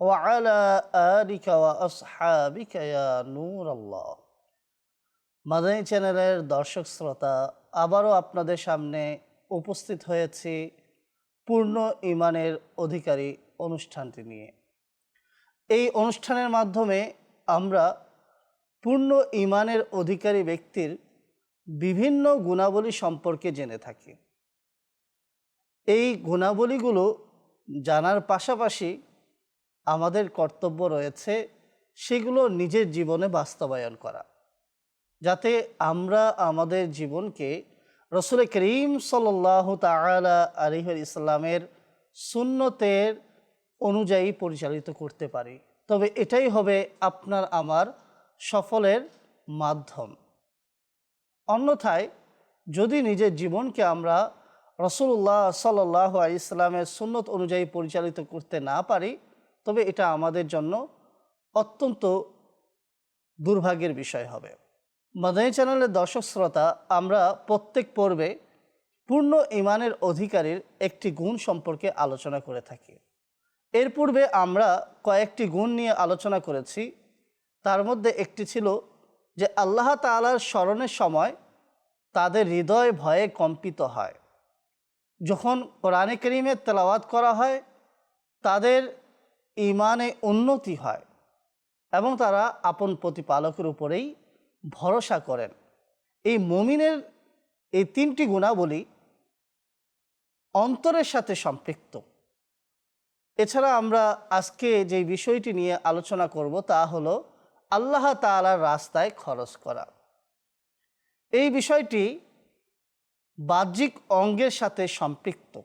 وعلى آلك وأصحابك يا نور الله মাদানী চ্যানেলের দর্শক শ্রোতা আবারও আপনাদের সামনে উপস্থিত হয়েছি পূর্ণ ইমানের অধিকারী অনুষ্ঠানটি নিয়ে এই অনুষ্ঠানের মাধ্যমে আমরা পূর্ণ ইমানের অধিকারী ব্যক্তির বিভিন্ন গুণাবলী সম্পর্কে জেনে থাকি এই গুণাবলীগুলো জানার পাশাপাশি আমাদের কর্তব্য রয়েছে সেগুলো নিজের জীবনে বাস্তবায়ন করা। যাতে আমরা আমাদের জীবনকে রসুল করিম সাল্লাহ তালা আলিহর ইসলামের সুন্নতের অনুযায়ী পরিচালিত করতে পারি। তবে এটাই হবে আপনার আমার সফলের মাধ্যম। অন্যথায় যদি নিজের জীবনকে আমরা রসুল্লাহ সাল্লাহ ইসলামের সুন্নত অনুযায়ী পরিচালিত করতে না পারি তবে এটা আমাদের জন্য অত্যন্ত দুর্ভাগ্যের বিষয় হবে। মাদানী চ্যানেলের দর্শক শ্রোতা, আমরা প্রত্যেক পর্বে পূর্ণ ইমানের অধিকারীর একটি গুণ সম্পর্কে আলোচনা করে থাকি। এর পূর্বে আমরা কয়েকটি গুণ নিয়ে আলোচনা করেছি। তার মধ্যে একটি ছিল যে আল্লাহ তালার স্মরণের সময় তাদের হৃদয় ভয়ে কম্পিত হয়। যখন কোরআনে করিমের তেলাওয়াত করা হয়, তাদের ইমানে উন্নতি হয় এবং তারা আপন প্রতিপালকের উপরেই ভরসা করেন। এই মমিনের এই তিনটি গুণাবলী অন্তরের সাথে সম্পৃক্ত। এছাড়া আমরা আজকে যে বিষয়টি নিয়ে আলোচনা করব তা হলো আল্লাহ তালার রাস্তায় খরচ করা। এই বিষয়টি বাহ্যিক অঙ্গের সাথে সম্পৃক্ত।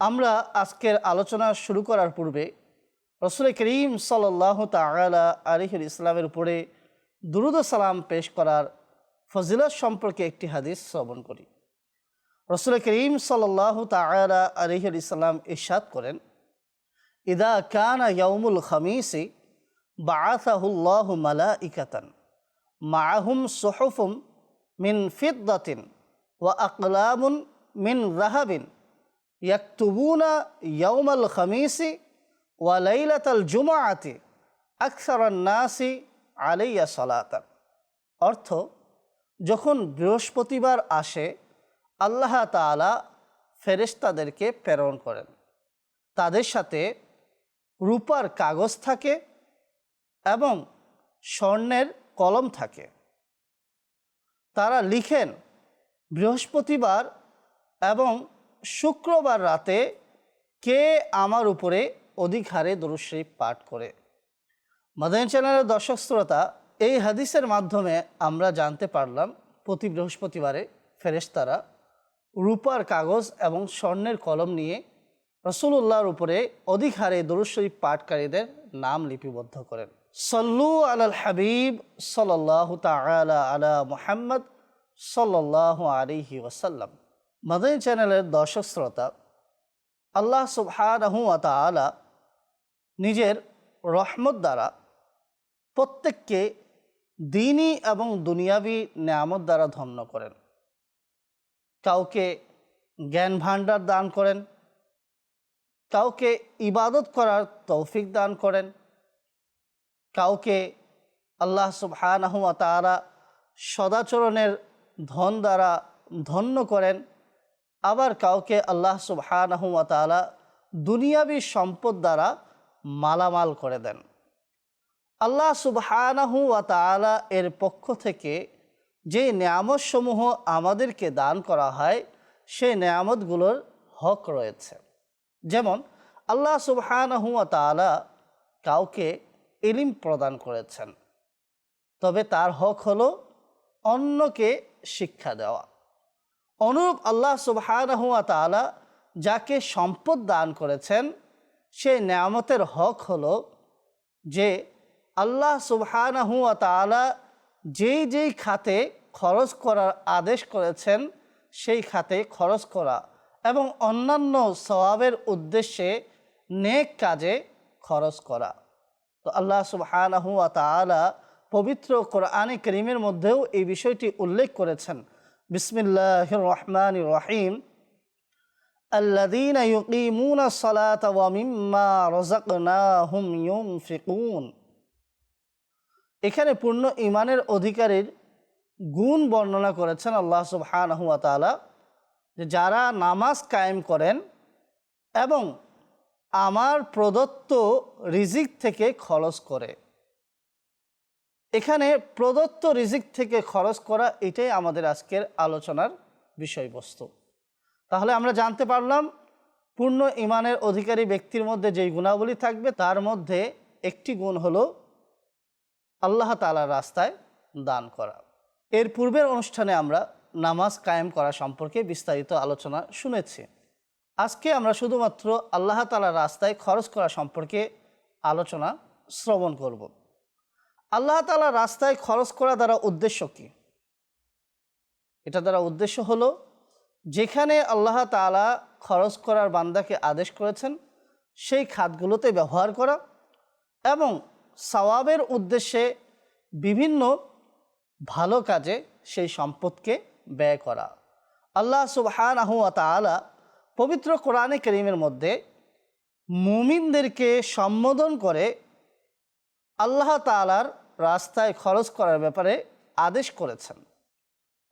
আমরা আজকের আলোচনা শুরু করার পূর্বে রসুল করিম সাল্লাহ তালা আলিহুল ইসলামের উপরে দুরুদ সালাম পেশ করার ফজিলত সম্পর্কে একটি হাদিস শ্রবণ করি। রসুল করিম সাল্লাহ তালা আলিহুল ইসলাম ইরশাদ করেন, ইদা কানা ইয়ৌমুল খামিসি বাআসাহুল্লাহু মালাইকাতান, মাআহুম সুহুফুম মিন ফিদ্দাতিন ওয়া আকলামুন মিন রাহাবিন খামিসি ওয়া লাইলাতাল জুমাআতি আকসারান নাসি আলাইয়া অর্থ, যখন বৃহস্পতিবার আসে, আল্লাহ তালা ফেরেশতাদেরকে প্রেরণ করেন। তাদের সাথে রূপার কাগজ থাকে এবং স্বর্ণের কলম থাকে। তারা লিখেন বৃহস্পতিবার এবং শুক্রবার রাতে কে আমার উপরে অধিক হারে দরুশরীফ পাঠ করে? মাদানী চ্যানেলের দর্শক শ্রোতা, এই হাদিসের মাধ্যমে আমরা জানতে পারলাম, প্রতি বৃহস্পতিবারে ফেরেশতারা রূপার কাগজ এবং স্বর্ণের কলম নিয়ে রসুল্লাহর উপরে অধিক হারে দরুশরীফ পাঠকারীদের নাম লিপিবদ্ধ করেন। সল্লু আলাল হাবিব সাল্লাহ তালা আলা মুহাম্মদ সাল্লাহ আলিহি ওসাল্লাম মাদানী চ্যানেলের দর্শক শ্রোতা, আল্লাহ সুবহানাহু তালা নিজের রহমত দ্বারা প্রত্যেককে দিনই এবং দুনিয়াবি নিয়ামত দ্বারা ধন্য করেন। কাউকে জ্ঞান ভাণ্ডার দান করেন, কাউকে ইবাদত করার তৌফিক দান করেন, কাউকে আল্লাহ সুবহানাহুয়া তারা সদাচরণের ধন দ্বারা ধন্য করেন আবার কাউকে আল্লাহ সুবহানাহুয়া তালা দুনিয়াবি সম্পদ দ্বারা মালামাল করে দেন। আল্লাহ সুবহানাহু এর পক্ষ থেকে যে নিয়ামতসমূহ আমাদেরকে দান করা হয়, সেই নিয়ামতগুলোর হক রয়েছে। যেমন, আল্লাহ সুবহানাহু কাউকে এলিম প্রদান করেছেন। তবে তার হক হলো অন্যকে শিক্ষা দেওয়া। অনুরূপ আল্লাহ তালা যাকে সম্পদ দান করেছেন সেই নেয়ামতের হক হলো যে আল্লাহ সুবহানাহু ওয়া তাআলা যেই যেই খাতে খরচ করার আদেশ করেছেন, সেই খাতে খরচ করা এবং অন্যান্য স্বভাবের উদ্দেশ্যে নেক কাজে খরচ করা। তো আল্লাহ সুবহানাহু ওয়া তাআলা পবিত্র কোরআনে করিমের মধ্যেও এই বিষয়টি উল্লেখ করেছেন। বিসমিল্লাহির রহমানির রহিম الذين يقيمون الصلاة ومما رزقناهم ينفقون এখানে পূর্ণ ইমানের অধিকারীর গুণ বর্ণনা করেছেন আল্লাহ সুবহানাহু ওয়া তাআলা যে যারা নামাজ কায়েম করেন এবং আমার প্রদত্ত রিজিক থেকে খরচ করে এখানে প্রদত্ত রিজিক থেকে খরচ করা এটাই আমাদের আজকের আলোচনার বিষয়বস্তু। তাহলে আমরা জানতে পারলাম, পূর্ণ ইমানের অধিকারী ব্যক্তির মধ্যে যেই গুণাবলী থাকবে, তার মধ্যে একটি গুণ হলো আল্লাহ তালার রাস্তায় দান করা। এর পূর্বের অনুষ্ঠানে আমরা নামাজ কায়েম করা সম্পর্কে বিস্তারিত আলোচনা শুনেছি। আজকে আমরা শুধুমাত্র আল্লাহ তালার রাস্তায় খরচ করা সম্পর্কে আলোচনা শ্রবণ করব। আল্লাহ তালার রাস্তায় খরচ করা দ্বারা উদ্দেশ্য কী? এটা দ্বারা উদ্দেশ্য হলো, যেখানে আল্লাহ তালা খরচ করার বান্দাকে আদেশ করেছেন, সেই খাতগুলোতে ব্যবহার করা এবং সওয়াবের উদ্দেশ্যে বিভিন্ন ভালো কাজে সেই সম্পদকে ব্যয় করা। আল্লাহ সুবহানাহু ওয়া তাআলা পবিত্র কোরআনে করিমের মধ্যে মুমিনদেরকে সম্বোধন করে আল্লাহ তালার রাস্তায় খরচ করার ব্যাপারে আদেশ করেছেন।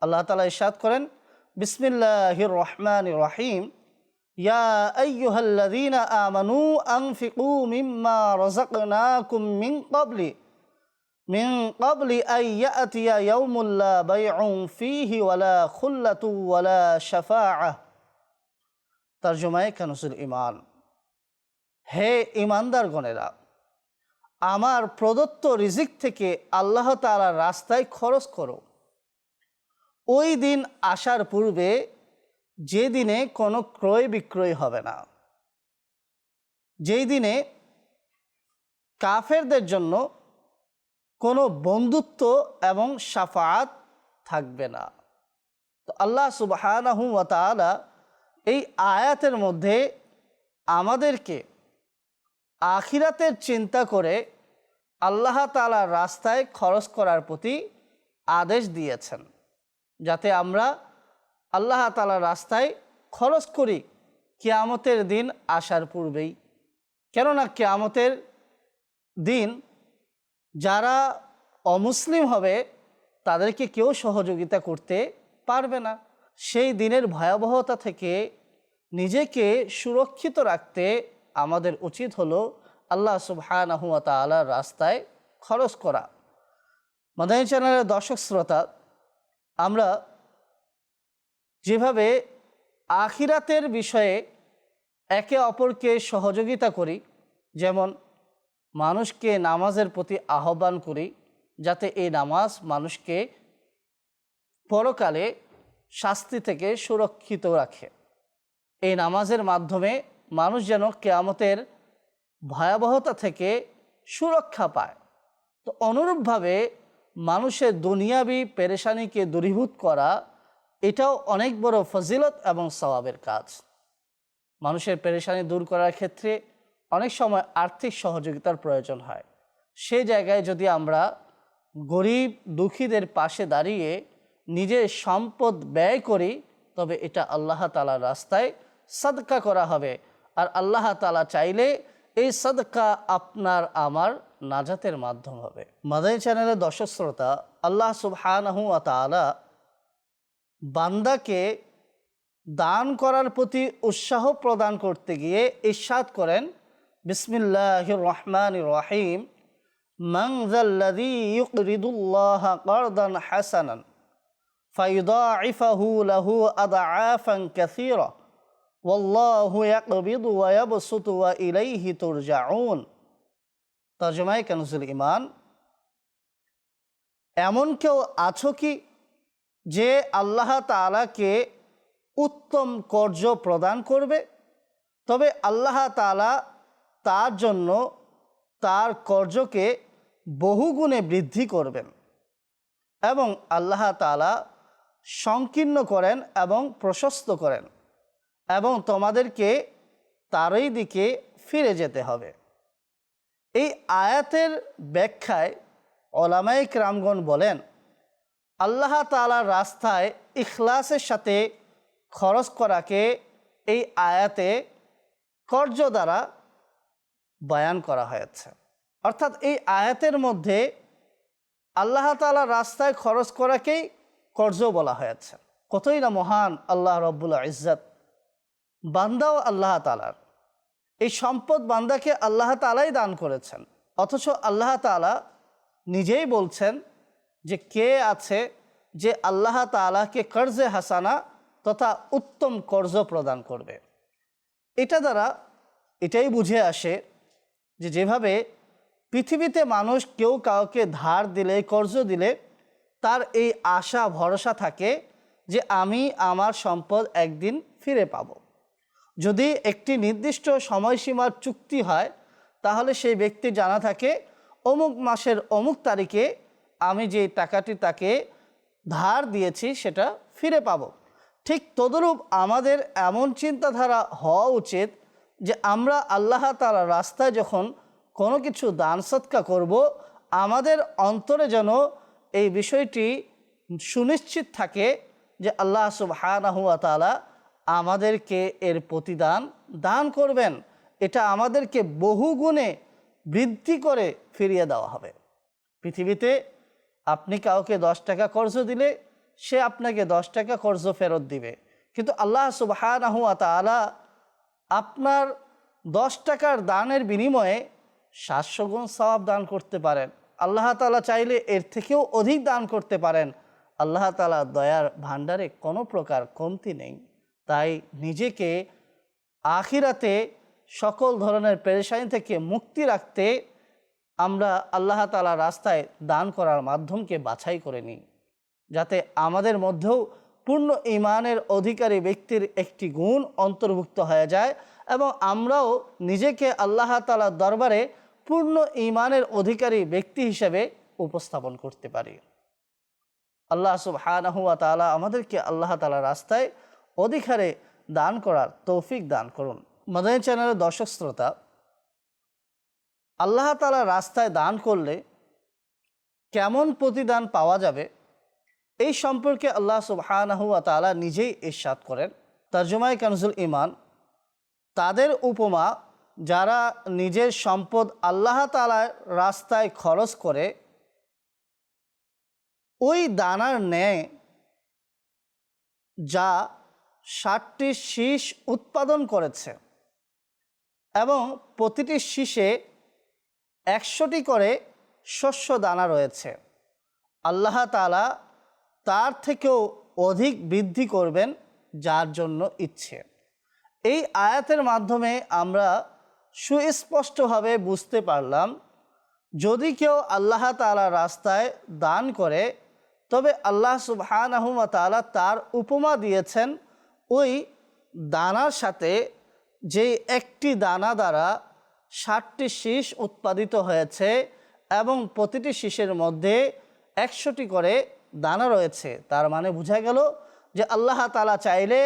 আল্লাহ তালা ইরশাদ করেন, বিসমিল্লাহির রহমান রহিম। ইয়া আইয়ুহাল্লাযীনা আমানু আনফিকু মিম্মা রাযাকনাকুম মিন ওয়ালা হে আমার প্রদত্ত রিজিক থেকে আল্লাহ তাআলার রাস্তায় খরচ করো। ওই দিন আসার পূর্বে যে দিনে কোনো ক্রয় বিক্রয় হবে না। যেই দিনে কাফেরদের জন্য কোনো বন্ধুত্ব এবং সাফাত থাকবে না। তো আল্লাহ ওয়া এই আয়াতের মধ্যে আমাদেরকে আখিরাতের চিন্তা করে আল্লাহ তাআলার রাস্তায় খরচ করার প্রতি আদেশ দিয়েছেন, যাতে আমরা আল্লাহ তালার রাস্তায় খরচ করি কেয়ামতের দিন আসার পূর্বেই। কেননা কেয়ামতের দিন যারা অমুসলিম হবে, তাদেরকে কেউ সহযোগিতা করতে পারবে না। সেই দিনের ভয়াবহতা থেকে নিজেকে সুরক্ষিত রাখতে আমাদের উচিত হলো আল্লাহ সুবহানাহুয়া তালার রাস্তায় খরচ করা। মাদানী চ্যানেলের দর্শক শ্রোতা, আমরা যেভাবে আখিরাতের বিষয়ে একে অপরকে সহযোগিতা করি, যেমন মানুষকে নামাজের প্রতি আহ্বান করি, যাতে এই নামাজ মানুষকে পরকালে শাস্তি থেকে সুরক্ষিত রাখে। এই নামাজের মাধ্যমে মানুষ যেন কেয়ামতের ভয়াবহতা থেকে সুরক্ষা পায়। তো অনুরূপভাবে মানুষের দুনিয়াবি পেরেশানিকে দূরীভূত করা, এটাও অনেক বড় ফজিলত এবং সওয়াবের কাজ। মানুষের পেরেশানি দূর করার ক্ষেত্রে অনেক সময় আর্থিক সহযোগিতার প্রয়োজন হয়। সেই জায়গায় যদি আমরা গরিব দুঃখীদের পাশে দাঁড়িয়ে নিজের সম্পদ ব্যয় করি, তবে এটা আল্লাহ তালার রাস্তায় সদকা করা হবে। আর আল্লাহ তালা চাইলে এই সদকা আপনার আমার নাজাতের মাধ্যম হবে। মাদানী চ্যানেলের দর্শক শ্রোতা, আল্লাহ সুবহানাহু তাআলা বান্দাকে দান করার প্রতি উৎসাহ প্রদান করতে গিয়ে ইরশাদ করেন, বিসমিল্লাহির রহমান রহিম হাসানান ফায়ুদাইফাহু লাহু কাসীরা। তর্জমায় কানুজুল ইমান এমন কেউ আছো কি যে আল্লাহ তালাকে উত্তম কর্য প্রদান করবে? তবে আল্লাহ তালা তার জন্য তার কর্যকে বহুগুণে বৃদ্ধি করবেন এবং আল্লাহ তালা সংকীর্ণ করেন এবং প্রশস্ত করেন। এবং তোমাদেরকে তারই দিকে ফিরে যেতে হবে। এই আয়াতের ব্যাখ্যায় ওলামাইক রামগণ বলেন, আল্লাহ তালার রাস্তায় ইখলাসের সাথে খরচ করাকে এই আয়াতে কর্য দ্বারা বয়ান করা হয়েছে। অর্থাৎ এই আয়াতের মধ্যে আল্লাহ তালার রাস্তায় খরচ করাকেই কর্য বলা হয়েছে। কতই না মহান আল্লাহ রব্বুল ইজ্জত। বান্দাও আল্লাহ তালার এই সম্পদ বান্দাকে আল্লাহ তালাই দান করেছেন। অথচ আল্লাহ তালা নিজেই বলছেন যে কে আছে যে আল্লাহ তালাকে কর্জে হাসানা তথা উত্তম কর্জ প্রদান করবে। এটা দ্বারা এটাই বুঝে আসে যে যেভাবে পৃথিবীতে মানুষ কেউ কাউকে ধার দিলে কর্জ দিলে, তার এই আশা, ভরসা থাকে যে আমি আমার সম্পদ একদিন ফিরে পাব। যদি একটি নির্দিষ্ট সময়সীমার চুক্তি হয়, তাহলে সেই ব্যক্তি জানা থাকে, অমুক মাসের অমুক তারিখে আমি যে টাকাটি তাকে ধার দিয়েছি সেটা ফিরে পাব। ঠিক তদরূপ আমাদের এমন চিন্তাধারা হওয়া উচিত যে আমরা আল্লাহ তালা রাস্তায় যখন কোনো কিছু দান সৎকা করব, আমাদের অন্তরে যেন এই বিষয়টি সুনিশ্চিত থাকে যে আল্লাহ তালা আমাদেরকে এর প্রতিদান দান করবেন। এটা আমাদেরকে বহুগুণে বৃদ্ধি করে ফিরিয়ে দেওয়া হবে। পৃথিবীতে আপনি কাউকে দশ টাকা কর্জ দিলে, সে আপনাকে দশ টাকা কর্জ ফেরত দিবে। কিন্তু আল্লাহ সুবাহানাহুয়া আপনার দশ টাকার দানের বিনিময়ে সাতশো গুণ সওয়াব দান করতে পারেন। আল্লাহ তালা চাইলে এর থেকেও অধিক দান করতে পারেন। আল্লাহ তালা দয়ার ভাণ্ডারে কোনো প্রকার কমতি নেই। তাই নিজেকে আখিরাতে সকল ধরনের পেরেশানি থেকে মুক্তি রাখতে আমরা আল্লাহ তালা রাস্তায় দান করার মাধ্যমকে বাছাই করে নিই, যাতে আমাদের মধ্যেও পূর্ণ ইমানের অধিকারী ব্যক্তির একটি গুণ অন্তর্ভুক্ত হয়ে যায় এবং আমরাও নিজেকে আল্লাহ তালার দরবারে পূর্ণ ইমানের অধিকারী ব্যক্তি হিসেবে উপস্থাপন করতে পারি। আল্লাহ সুবহানাহুয়া তালা আমাদেরকে আল্লাহ তালা রাস্তায় অধিকারে দান করার তৌফিক দান করুন। মাদানী চ্যানেলের দর্শক শ্রোতা, আল্লাহ তালা রাস্তায় দান করলে কেমন প্রতিদান পাওয়া যাবে এই সম্পর্কে আল্লাহ সুবহানাহুয়া তালা নিজেই ইরশাদ করেন। তর্জমায় কানজুল ইমান তাদের উপমা যারা নিজের সম্পদ আল্লাহ তালার রাস্তায় খরচ করে, ওই দানার ন্যায় যা ষাটটি শীষ উৎপাদন করেছে এবং প্রতিটি শীষে একশোটি করে শস্য দানা রয়েছে। আল্লাহ তালা তার থেকেও অধিক বৃদ্ধি করবেন যার জন্য ইচ্ছে। এই আয়াতের মাধ্যমে আমরা সুস্পষ্টভাবে বুঝতে পারলাম, যদি কেউ আল্লাহ তালা রাস্তায় দান করে, তবে আল্লাহ সুবহানাহুমা তালা তার উপমা দিয়েছেন ওই দানার সাথে যে একটি দানা দ্বারা ষাটটি শীষ উৎপাদিত হয়েছে এবং প্রতিটি শীষের মধ্যে একশোটি করে দানা রয়েছে। তার মানে বোঝা গেল যে আল্লাহ তালা চাইলে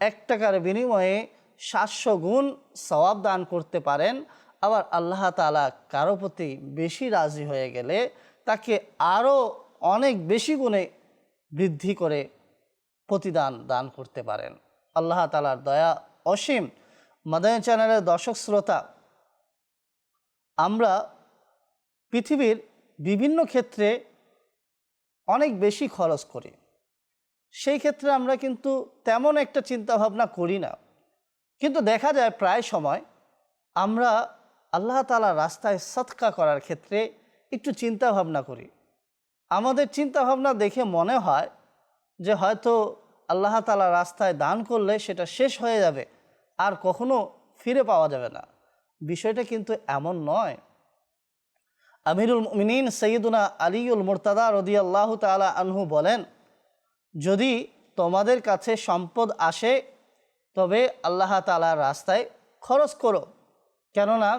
এক টাকার বিনিময়ে সাতশো গুণ সওয়াব দান করতে পারেন। আবার আল্লাহ তালা কারও প্রতি বেশি রাজি হয়ে গেলে তাকে আরও অনেক বেশি গুণে বৃদ্ধি করে প্রতিদান দান করতে পারেন। আল্লাহ তালার দয়া অসীম। মাদানী চ্যানেলের দর্শক শ্রোতা, আমরা পৃথিবীর বিভিন্ন ক্ষেত্রে অনেক বেশি খরচ করি। সেই ক্ষেত্রে আমরা কিন্তু তেমন একটা চিন্তা ভাবনা করি না। কিন্তু দেখা যায় প্রায় সময় আমরা আল্লাহ তালা রাস্তায় সৎকা করার ক্ষেত্রে একটু চিন্তা ভাবনা করি। আমাদের চিন্তা ভাবনা দেখে মনে হয় যে হয়তো আল্লাহ তালা রাস্তায় দান করলে সেটা শেষ হয়ে যাবে, আর কখনো ফিরে পাওয়া যাবে না। বিষয়টা কিন্তু এমন নয়। আমিরুল মিনীন সৈয়দুনা আলিউল মুরতাদা রদি আল্লাহ তালা আনহু বলেন, যদি তোমাদের কাছে সম্পদ আসে, তবে আল্লাহ তালার রাস্তায় খরচ করো, কেননা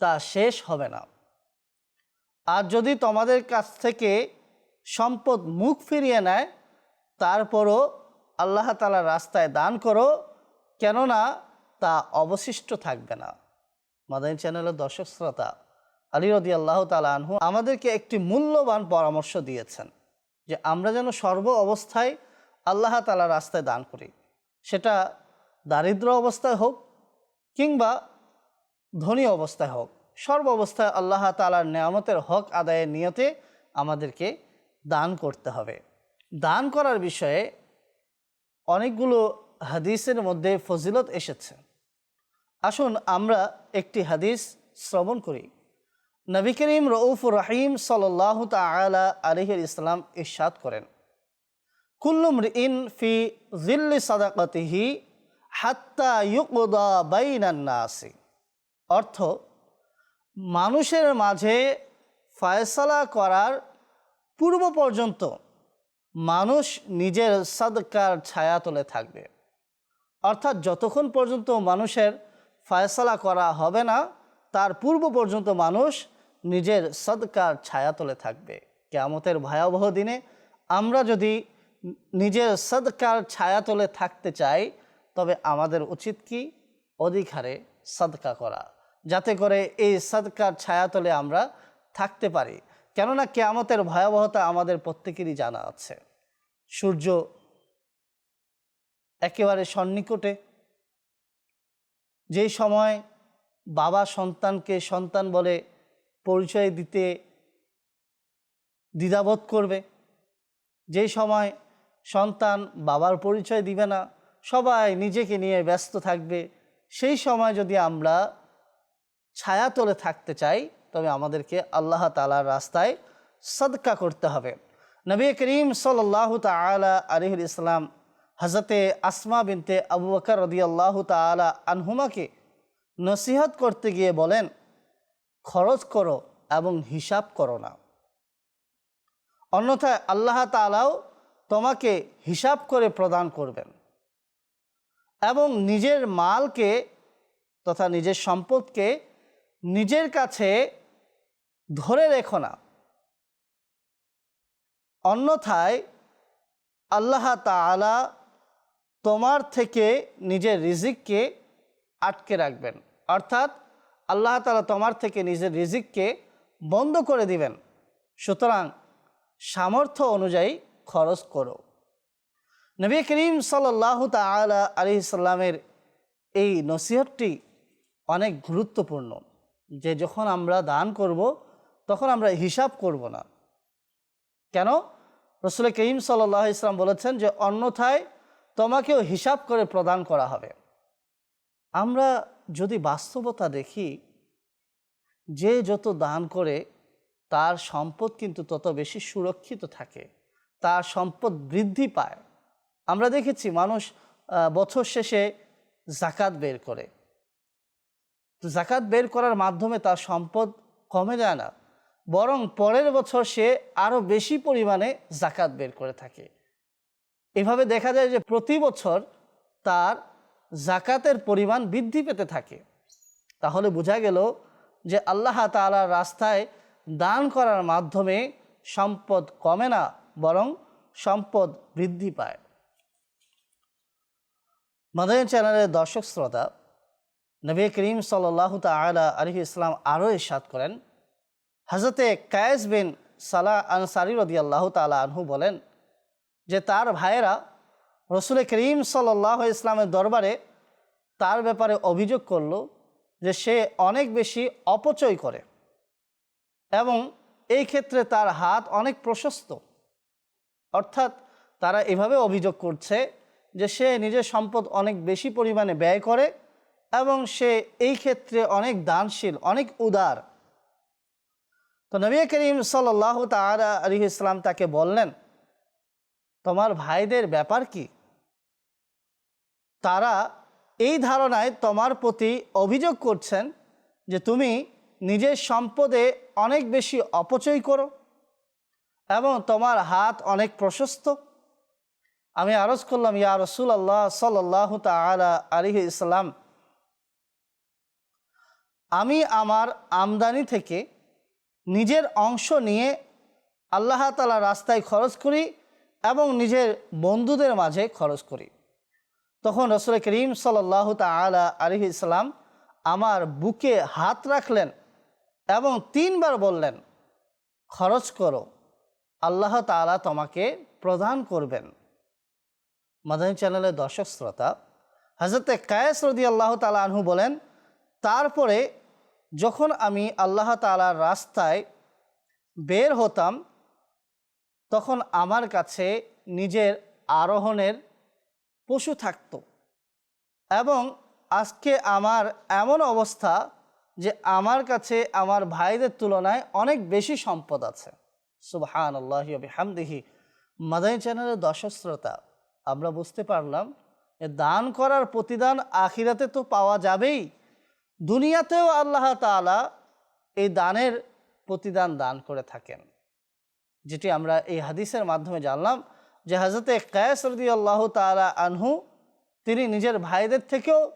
তা শেষ হবে না। আর যদি তোমাদের কাছ থেকে সম্পদ মুখ ফিরিয়ে নেয় তারপরও আল্লাহ তালার রাস্তায় দান করো, কেননা তা অবশিষ্ট থাকবে না। মাদানী চ্যানেলের দর্শক শ্রোতা, আলী রদি আল্লাহ তালা আনহু আমাদেরকে একটি মূল্যবান পরামর্শ দিয়েছেন যে আমরা যেন সর্ব অবস্থায় আল্লাহ তালা রাস্তায় দান করি। সেটা দারিদ্র অবস্থায় হোক কিংবা ধনী অবস্থায় হোক, সর্ব অবস্থায় আল্লাহ তালার নেয়ামতের হক আদায়ের নিয়তে আমাদেরকে দান করতে হবে। দান করার বিষয়ে অনেকগুলো হাদিসের মধ্যে ফজিলত এসেছে। আসুন আমরা একটি হাদিস শ্রবণ করি। নবী করিম রউফুর রাহিম সাল্লাহ তালা আলহির ইসলাম ইরশাদ করেন কুল্লুম ইন ফি জিল্লি সাদাকতিহি হাত্তা ইউকদা বাইনান্নাসি অর্থ, মানুষের মাঝে ফয়সালা করার পূর্ব পর্যন্ত মানুষ নিজের সাদকার ছায়াতলে থাকবে। অর্থাৎ যতক্ষণ পর্যন্ত মানুষের ফয়সলা করা হবে না, তার পূর্ব পর্যন্ত মানুষ নিজের সদকার ছায়া ছায়াতলে থাকবে। কেয়ামতের ভয়াবহ দিনে আমরা যদি নিজের সদকার ছায়া ছায়াতলে থাকতে চাই, তবে আমাদের উচিত কি? অধিক হারে সদকা করা। যাতে করে এই সদকার ছায়া ছায়াতলে আমরা থাকতে পারি। কেননা কেয়ামতের ভয়াবহতা আমাদের প্রত্যেকেরই জানা আছে। সূর্য একেবারে সন্নিকটে। যেই সময় বাবা সন্তানকে সন্তান বলে পরিচয় দিতে দ্বিধাবোধ করবে, যেই সময় সন্তান বাবার পরিচয় দিবে না, সবাই নিজেকে নিয়ে ব্যস্ত থাকবে, সেই সময় যদি আমরা ছায়া ছায়াতলে থাকতে চাই তবে আমাদেরকে আল্লাহ তালার রাস্তায় সদকা করতে হবে। নবী করিম সাল্লাহ তালা আলিহুল ইসলাম হজরতে আসমা বিনতে আবু বকর রদি আল্লাহ তালা আনহুমাকে নসিহত করতে গিয়ে বলেন, খরচ করো এবং হিসাব করো না। অন্যথায় আল্লাহ তালাও তোমাকে হিসাব করে প্রদান করবেন এবং নিজের মালকে তথা নিজের সম্পদকে নিজের কাছে ধরে রেখো না। অন্যথায় আল্লাহ তালা তোমার থেকে নিজের রিজিককে আটকে রাখবেন। অর্থাৎ আল্লাহ তালা তোমার থেকে নিজের রিজিককে বন্ধ করে দিবেন। সুতরাং সামর্থ্য অনুযায়ী খরচ করো। নবী করিম সাল্লাহ তালা আলি সাল্লামের এই নসিহতটি অনেক গুরুত্বপূর্ণ। যে যখন আমরা দান করব, তখন আমরা হিসাব করব না। কেন? রসুল করিম সাল্লাহ ইসলাম বলেছেন যে, অন্যথায় তোমাকেও হিসাব করে প্রদান করা হবে। আমরা যদি বাস্তবতা দেখি, যে যত দান করে, তার সম্পদ কিন্তু তত বেশি সুরক্ষিত থাকে, তার সম্পদ বৃদ্ধি পায়। আমরা দেখেছি মানুষ বছর শেষে জাকাত বের করে। তো জাকাত বের করার মাধ্যমে তার সম্পদ কমে যায় না, বরং পরের বছর সে আরও বেশি পরিমাণে জাকাত বের করে থাকে। এভাবে দেখা যায় যে প্রতি বছর তার জাকাতের পরিমাণ বৃদ্ধি পেতে থাকে। তাহলে বোঝা গেল যে আল্লাহ তালার রাস্তায় দান করার মাধ্যমে সম্পদ কমে না, বরং সম্পদ বৃদ্ধি পায়। মাদানী চ্যানেলের দর্শক শ্রোতা নবী করিম সাল্লাহ তালা আলহি ইসলাম আরও ইস্বাদ করেন। হজরতে কায়েস বিন সালাহ আনসারি রদি আল্লাহ তালা আনহু বলেন যে তার ভাইয়েরা রসুল করিম সাল্লাহ ইসলামের দরবারে তার ব্যাপারে অভিযোগ করল যে সে অনেক বেশি অপচয় করে এবং এই ক্ষেত্রে তার হাত অনেক প্রশস্ত। অর্থাৎ তারা এভাবে অভিযোগ করছে যে সে নিজের সম্পদ অনেক বেশি পরিমাণে ব্যয় করে এবং সে এই ক্ষেত্রে অনেক দানশীল, অনেক উদার। তো নবী করিম সাল্লাহ তালা ইসলাম তাকে বললেন, তোমার ভাইদের ব্যাপার কি? তারা এই ধারণায় তোমার প্রতি অভিযোগ করছেন যে তুমি নিজের সম্পদে অনেক বেশি অপচয় করো এবং তোমার হাত অনেক প্রশস্ত। আমি আরজ করলাম, ইয়া রসুল আল্লাহ সাল্লাহ তালা ইসলাম আমি আমার আমদানি থেকে নিজের অংশ নিয়ে আল্লাহ তালা রাস্তায় খরচ করি এবং নিজের বন্ধুদের মাঝে খরচ করি। তখন রসুল করিম সাল্লাহ তালা আলহি ইসলাম আমার বুকে হাত রাখলেন এবং তিনবার বললেন, খরচ করো, আল্লাহ তালা তোমাকে প্রদান করবেন। মাদানী চ্যানেলের দর্শক শ্রোতা হাজরতে কায়েস রদি আল্লাহ তালা আনহু বলেন, তারপরে যখন আমি আল্লাহ তালার রাস্তায় বের হতাম, তখন আমার কাছে নিজের আরোহণের পশু থাকত এবং আজকে আমার এমন অবস্থা যে আমার কাছে আমার ভাইদের তুলনায় অনেক বেশি সম্পদ আছে। সুবহান আল্লাহি হামদিহি মাদানী চ্যানেলের দর্শক শ্রোতা, আমরা বুঝতে পারলাম দান করার প্রতিদান আখিরাতে তো পাওয়া যাবেই। দুনিয়াতেও আল্লাহ তালা এই দানের প্রতিদান দান করে থাকেন। যেটি আমরা এই হাদিসের মাধ্যমে জানলাম যে হাজরতে কায়েস রদি আল্লাহ তালা আনহু তিনি নিজের ভাইদের থেকেও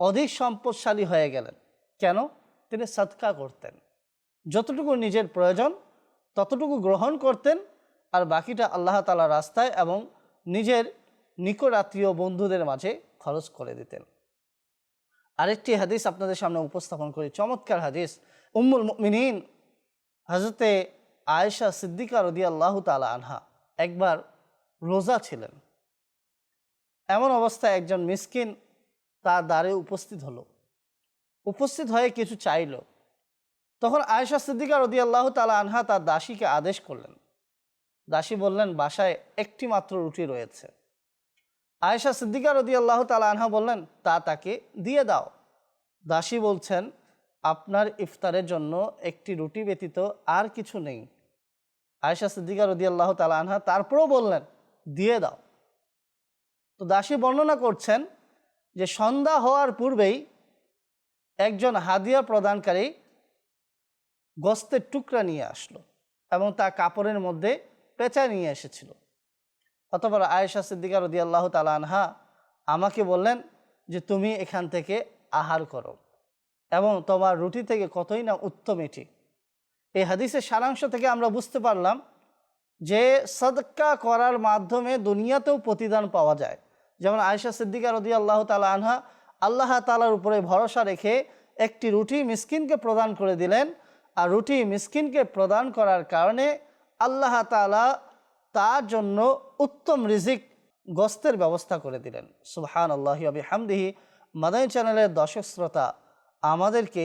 অধিক সম্পদশালী হয়ে গেলেন। কেন? তিনি সৎকা করতেন। যতটুকু নিজের প্রয়োজন ততটুকু গ্রহণ করতেন আর বাকিটা আল্লাহ তালা রাস্তায় এবং নিজের নিকটাত্মীয় বন্ধুদের মাঝে খরচ করে দিতেন। আরেকটি হাদিস আপনাদের সামনে উপস্থাপন করি। চমৎকার হাদিস। উম্মুল মিনীন হজরতে আয়েশা সিদ্দিকা রদি আল্লাহ তালা আনহা একবার রোজা ছিলেন। এমন অবস্থায় একজন মিসকিন তার দ্বারে উপস্থিত হলো। উপস্থিত হয়ে কিছু চাইল। তখন আয়েশা সিদ্দিকা রদি আল্লাহ তালা আনহা তার দাসীকে আদেশ করলেন। দাসী বললেন, বাসায় একটি মাত্র রুটি রয়েছে। আয়েশা সিদ্দিকা রদি আল্লাহ তালা আনহা বললেন, তা তাকে দিয়ে দাও। দাসী বলছেন, আপনার ইফতারের জন্য একটি রুটি ব্যতীত আর কিছু নেই। আয়েশা সিদ্দিকা রদি আল্লাহ তালা আনহা তারপরেও বললেন, দিয়ে দাও। তো দাসী বর্ণনা করছেন যে, সন্ধ্যা হওয়ার পূর্বেই একজন হাদিয়া প্রদানকারী গস্তের টুকরা নিয়ে আসলো এবং তা কাপড়ের মধ্যে পেঁচা নিয়ে এসেছিল। অতপর আয়েশা সিদ্দিকা রদি আল্লাহ তালা আনহা আমাকে বললেন যে, তুমি এখান থেকে আহার করো এবং তোমার রুটি থেকে কতই না উত্তম এটি? এই হাদিসের সারাংশ থেকে আমরা বুঝতে পারলাম যে, সদকা করার মাধ্যমে দুনিয়াতেও প্রতিদান পাওয়া যায়। যেমন আয়েশা সিদ্দিকা রদি আল্লাহ তালা আনহা আল্লাহ তালার উপরে ভরসা রেখে একটি রুটি মিসকিনকে প্রদান করে দিলেন। আর রুটি মিসকিনকে প্রদান করার কারণে আল্লাহ তালা তার জন্য উত্তম রিজিক গস্তের ব্যবস্থা করে দিলেন। সুবহান আল্লাহি আবি হামদিহি মাদানী চ্যানেলের দর্শক শ্রোতা, আমাদেরকে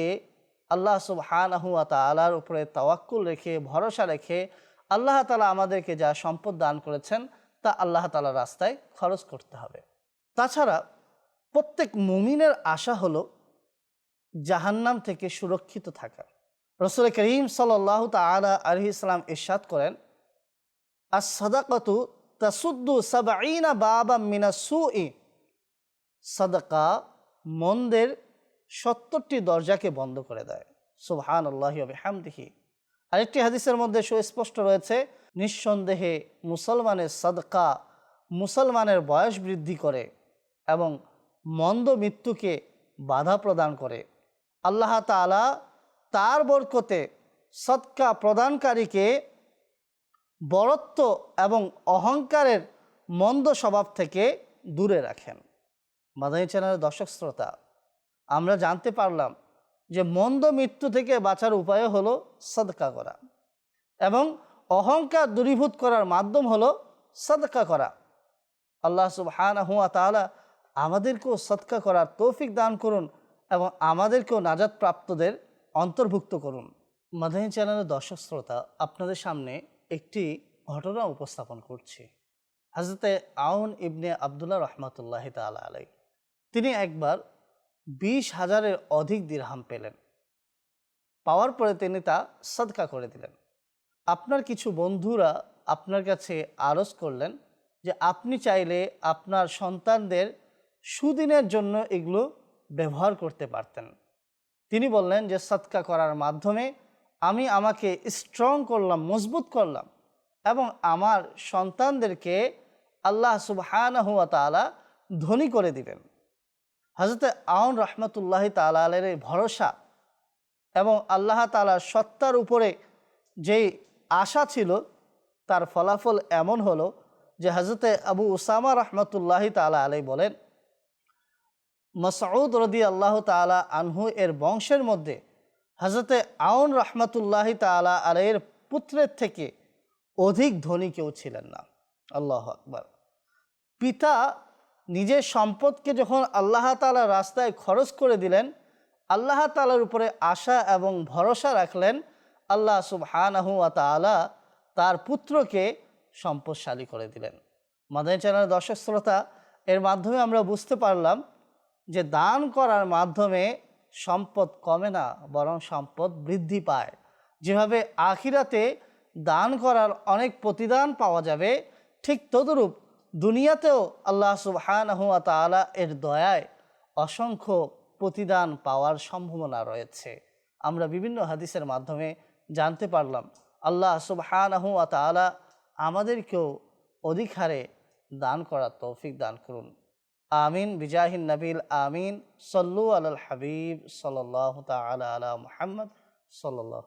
আল্লাহ সুবহানাহুয়া তালার উপরে তাওয়াক্কুল রেখে, ভরসা রেখে আল্লাহ তালা আমাদেরকে যা সম্পদ দান করেছেন, তা আল্লাহ তালার রাস্তায় খরচ করতে হবে। তাছাড়া প্রত্যেক মুমিনের আশা হলো জাহান্নাম থেকে সুরক্ষিত থাকা। রসুল করিম সাল্লাহ তালা আলহি ইসলাম ইরশাদ করেন আর সদাকতু তাসুদ্দু সাবাইনা বাবা মিনা সু ই সদকা মন্দের সত্তরটি দরজাকে বন্ধ করে দেয়। সুবহান আল্লাহি হামদিহি আরেকটি হাদিসের মধ্যে সুস্পষ্ট রয়েছে, নিঃসন্দেহে মুসলমানের সদকা মুসলমানের বয়স বৃদ্ধি করে এবং মন্দ মৃত্যুকে বাধা প্রদান করে। আল্লাহ তালা তার বরকতে সৎকা প্রদানকারীকে বরত্ব এবং অহংকারের মন্দ স্বভাব থেকে দূরে রাখেন। মাদানী চ্যানেলের দর্শক শ্রোতা, আমরা জানতে পারলাম যে মন্দ মৃত্যু থেকে বাঁচার উপায় হলো সদকা করা এবং অহংকার দূরীভূত করার মাধ্যম হলো সদকা করা। আল্লাহ সুবহান হুয়া তালা আমাদেরকেও সৎকা করার তৌফিক দান করুন এবং আমাদেরকেও নাজাদ প্রাপ্তদের অন্তর্ভুক্ত করুন। মাদানী চ্যানেলের দর্শক শ্রোতা, আপনাদের সামনে একটি ঘটনা উপস্থাপন করছি। হাজরতে আউন ইবনে আবদুল্লাহ রহমতুল্লাহ তালা আলাই তিনি একবার বিশ হাজারের অধিক দিরহাম পেলেন। পাওয়ার পরে তিনি তা সদকা করে দিলেন। আপনার কিছু বন্ধুরা আপনার কাছে আরজ করলেন যে আপনি চাইলে আপনার সন্তানদের সুদিনের জন্য এগুলো ব্যবহার করতে পারতেন। তিনি বললেন যে সৎকা করার মাধ্যমে আমি আমাকে স্ট্রং করলাম, মজবুত করলাম এবং আমার সন্তানদেরকে আল্লাহ সুবহানাহুয়া তালা ধনী করে দিবেন। হজরত আউন রহমতুল্লাহ তালের এই ভরসা এবং আল্লাহ তালার সত্তার উপরে যেই আশা ছিল, তার ফলাফল এমন হলো যে হজরতে আবু উসামা রহমতুল্লাহি তালা আলাই বলেন, মসউদ রদি আল্লাহ তালা আনহু এর বংশের মধ্যে হজরতে আউন রহমতুল্লাহি তালা আলাইয়ের পুত্রের থেকে অধিক ধনী কেউ ছিলেন না। আল্লাহ আকবর। পিতা নিজের সম্পদকে যখন আল্লাহ তালা রাস্তায় খরচ করে দিলেন, আল্লাহ তালার উপরে আশা এবং ভরসা রাখলেন, আল্লাহ সুবহানাহু তালা তার পুত্রকে সম্পদশালী করে দিলেন। মাদানী চ্যানেলের দর্শক শ্রোতা, এর মাধ্যমে আমরা বুঝতে পারলাম যে দান করার মাধ্যমে সম্পদ কমে না, বরং সম্পদ বৃদ্ধি পায়। যেভাবে আখিরাতে দান করার অনেক প্রতিদান পাওয়া যাবে, ঠিক তদরূপ দুনিয়াতেও আল্লাহ সুবহানাহু তাআলা এর দয়ায় অসংখ্য প্রতিদান পাওয়ার সম্ভাবনা রয়েছে। আমরা বিভিন্ন হাদিসের মাধ্যমে জানতে পারলাম, আল্লাহ সুবহানাহু তাআলা আমাদেরকেও অধিক হারে দান করার তৌফিক দান করুন। আমিন বিজাহিন নবীল আমিন সল্লু আল হাবিব সাল্লাহ তালা আলা মুহাম্মদ সাল্লাহ